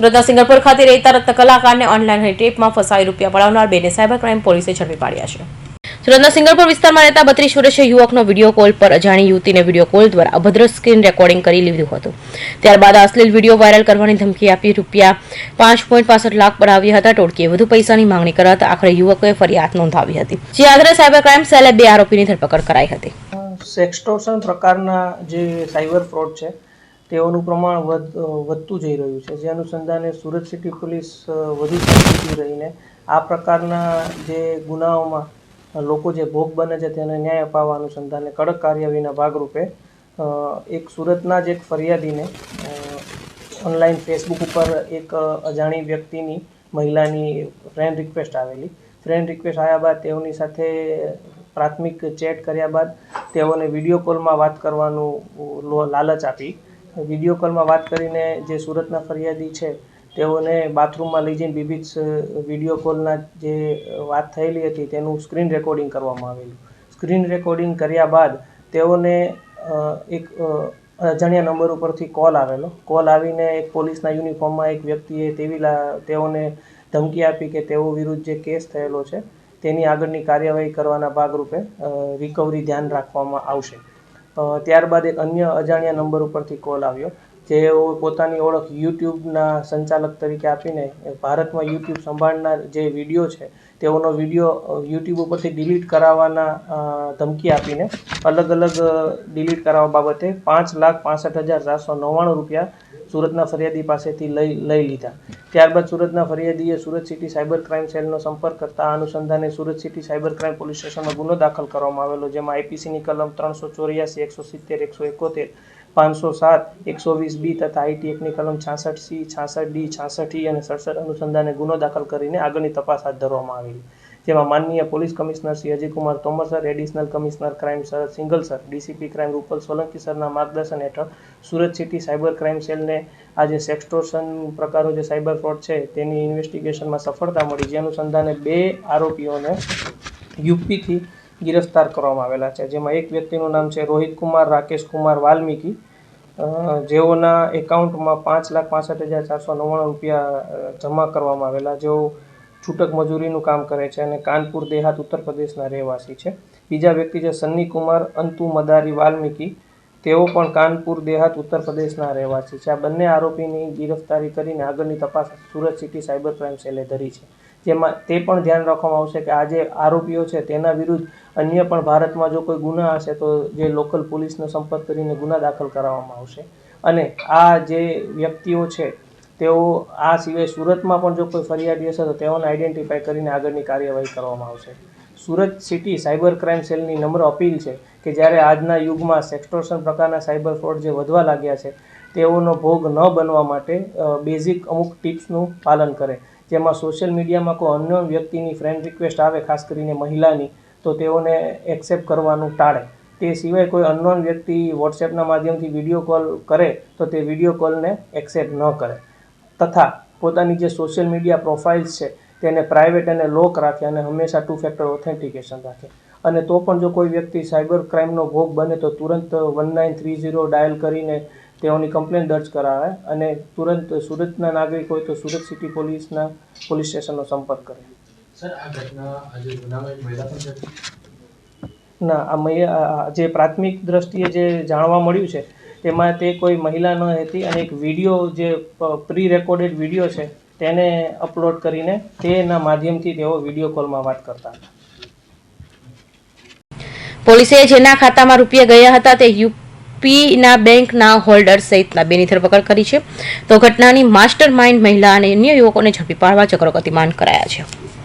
સુરતના સિંગરપુર ખાતે રહેતા રત્ન કલાકારને ઓનલાઈન ટેપમાં ફસાઈ રૂપિયા પડાવનાર બેને સાયબર ક્રાઇમ પોલીસે ઝડપી પાડ્યા છે. સુરતના સિંગરપુર વિસ્તારમાં રહેતા બત્રીસ વર્ષીય યુવકનો વીડિયો કોલ પર અજાણી યુવતીને વીડિયો કોલ દ્વારા અભદ્ર સ્ક્રીન રેકોર્ડિંગ કરી લીધું હતું. ત્યારબાદ અશ્લીલ વીડિયો વાયરલ કરવાની ધમકી આપી રૂપિયા પાંચ પોઈન્ટ પાસઠ લાખ પડાવ્યા હતા. ટોળકીએ વધુ પૈસાની માંગણી કરાતા આખરે યુવકોએ ફરિયાદ નોંધાવી હતી. જે આધારે સાયબર ક્રાઇમ સેલે બે આરોપીની ધરપકડ કરાઈ હતી. સેક્સટોર્શન પ્રકારના જે સાયબર ફ્રોડ છે તેઓનું પ્રમાણ વધ વધતું જઈ રહ્યું છે. જે અનુસંધાને સુરત સિટી પોલીસ વધુ સક્રિય રહીને આ પ્રકારના જે ગુનાઓમાં લોકો જે ભોગ બને છે તેને ન્યાય અપાવવા અનુસંધાને કડક કાર્યવાહીના ભાગરૂપે એક સુરતના જ એક ફરિયાદીને ઓનલાઈન ફેસબુક ઉપર એક અજાણી વ્યક્તિની મહિલાની ફ્રેન્ડ રિક્વેસ્ટ આવેલી. ફ્રેન્ડ રિક્વેસ્ટ આવ્યા બાદ તેઓની સાથે પ્રાથમિક ચેટ કર્યા બાદ તેઓને વીડિયો કોલમાં વાત કરવાનું લાલચ આપી. વીડિયો કોલમાં વાત કરીને જે સુરતના ફરિયાદી છે, તેઓને બાથરૂમમાં લઈ જઈને વિવિધ વીડિયો કોલના જે વાત થયેલી હતી, તેનું સ્ક્રીન રેકોર્ડિંગ કરવામાં આવેલું. સ્ક્રીન રેકોર્ડિંગ કર્યા બાદ તેઓને એક અજાણ્યા નંબર ઉપરથી કોલ આવેલો. કોલ આવીને એક પોલીસના યુનિફોર્મમાં એક વ્યક્તિએ તેવી તેઓને ધમકી આપી કે તેઓ વિરુદ્ધ જે કેસ થયેલો છે, તેની આગળની કાર્યવાહી કરવાના ભાગરૂપે રિકવરી ધ્યાન રાખવામાં આવશે. ત્યારબાદ એક અન્ય અજાણ્યા નંબર ઉપરથી કોલ આવ્યો. જેઓ પોતાની ઓળખ યુટ્યુબના સંચાલક તરીકે આપીને ભારતમાં યુટ્યુબ સંભાળનાર જે વીડિયો છે, તેઓનો વીડિયો યુટ્યુબ ઉપરથી ડિલીટ કરાવવાના ધમકી આપીને અલગ અલગ ડિલીટ કરાવવા બાબતે પાંચ લાખ પાસઠ હજાર ચારસો નવ્વાણું રૂપિયા સુરતના ફરિયાદી પાસેથી લઈ લઈ લીધા. ત્યારબાદ સુરતના ફરિયાદીએ સુરત સિટી સાયબર ક્રાઇમ સેલનો સંપર્ક કરતા અનુસંધાને Surat city cyber crime police સ્ટેશનમાં ગુનો દાખલ કરવામાં આવેલો, જેમાં આઈપીસીની કલમ ત્રણસો ચોર્યાસી, એકસો સિત્તેર, એકસો એકોતેર પાંચસો સાત, એકસો વીસ બી તથા આઈટી એકની કલમ છાસઠ સી છાસઠ ડી છાસઠ ઈ અને સડસઠ અનુસંધાને ગુનો દાખલ કરીને આગળની તપાસ હાથ ધરવામાં આવેલી જેમાં માનનીય police commissioner Shri Ajaykumar Tomar sir, additional commissioner crime sir Singhal sir, DCP crime Rupal Solanki સરના માર્ગદર્શન હેઠળ સુરત સિટી સાયબર ક્રાઇમ સેલને આ જે સેક્સટોર્શન પ્રકારો જે સાયબર ફ્રોડ છે તેની ઇન્વેસ્ટિગેશનમાં સફળતા મળી. જે અનુસંધાને બે આરોપીઓને યુપીથી ગિરફ્તાર કરવામાં આવેલા છે. જેમાં એક વ્યક્તિનું નામ છે રોહિત કુમાર, રાકેશ કુમાર વાલ્મીકી. જેઓના એકાઉન્ટમાં પાંચ લાખ પાસઠ હજાર ચારસો નવ્વાણું રૂપિયા જમા કરવામાં આવેલા. જેઓ છૂટક મજૂરીનું કામ કરે છે અને કાનપુર, દેહાત, ઉત્તર પ્રદેશના રહેવાસી છે. બીજા વ્યક્તિ છે સન્ની કુમાર, અંતુ મદારી વાલ્મીકી. તેઓ પણ કાનપુર, દેહાત, ઉત્તર પ્રદેશના રહેવાસી છે. આ બંને આરોપીની ગિરફ્તારી કરીને આગળની તપાસ સુરત સિટી સાયબર ક્રાઇમ સેલે ધરી છે. જેમાં તે પણ ધ્યાન રાખવામાં આવશે કે આ જે આરોપીઓ છે તેના વિરુદ્ધ અન્ય પણ ભારતમાં જો કોઈ ગુના હશે તો જે લોકલ પોલીસનો સંપર્ક કરીને ગુના દાખલ કરાવવામાં આવશે. અને આ જે વ્યક્તિઓ છે, તેઓ આ સિવાય સુરતમાં પણ જો કોઈ ફરિયાદી હશે તો તેઓને આઈડેન્ટિફાઈ કરીને આગળની કાર્યવાહી કરવામાં આવશે. સુરત સિટી સાયબર ક્રાઇમ સેલની નમ્ર અપીલ છે કે જ્યારે આજના યુગમાં સેક્સટોર્શન પ્રકારના સાયબર ફ્રોડ જે વધવા લાગ્યા છે, તેઓનો ભોગ ન બનવા માટે બેઝિક અમુક ટિપ્સનું પાલન કરે. જેમાં સોશિયલ મીડિયામાં કોઈ અન્ય વ્યક્તિની ફ્રેન્ડ રિક્વેસ્ટ આવે, ખાસ કરીને મહિલાની, તો તેઓને એક્સેપ્ટ કરવાનું ટાળે. તે સિવાય કોઈ અનનોન વ્યક્તિ વોટ્સએપના માધ્યમથી વીડિયો કોલ કરે, તો તે વીડિયો કોલને એક્સેપ્ટ ન કરે. તથા પોતાની જે સોશિયલ મીડિયા પ્રોફાઇલ્સ છે, તેને પ્રાઇવેટ અને લોક રાખે અને હંમેશા ટુ ફેક્ટર ઓથેન્ટિકેશન રાખે. અને તો પણ જો કોઈ વ્યક્તિ સાયબર ક્રાઇમનો ભોગ બને, તો તુરંત one nine three zero dial કરીને તેઓની કમ્પ્લેન દર્જ કરાવે અને તુરંત સુરતના નાગરિક હોય તો સુરત સિટી પોલીસના પોલીસ સ્ટેશનનો સંપર્ક કરે. સર આ ઘટના આજે મહિલા પણ ના આ મહિ- જે પ્રાથમિક દ્રષ્ટિએ જે જાણવા મળ્યું છે તેમાં તે કોઈ મહિલા ન હતી અને એક વીડિયો જે પ્રી રેકોર્ડેડ વીડિયો છે તેને અપલોડ કરીને તેના માધ્યમથી તેઓ વીડિયો કોલમાં વાત કરતા હતા. પોલીસે જેના ખાતામાં રૂપિયા ગયા હતા તે યુપીના બેંકના હોલ્ડર સહિતના બેની ધરપકડ કરી છે. તો ઘટનાની માસ્ટર માઇન્ડ મહિલા અને અન્ય યુવકોને ઝડપી પાડવા ચક્રો ગતિમાન કરાયા છે.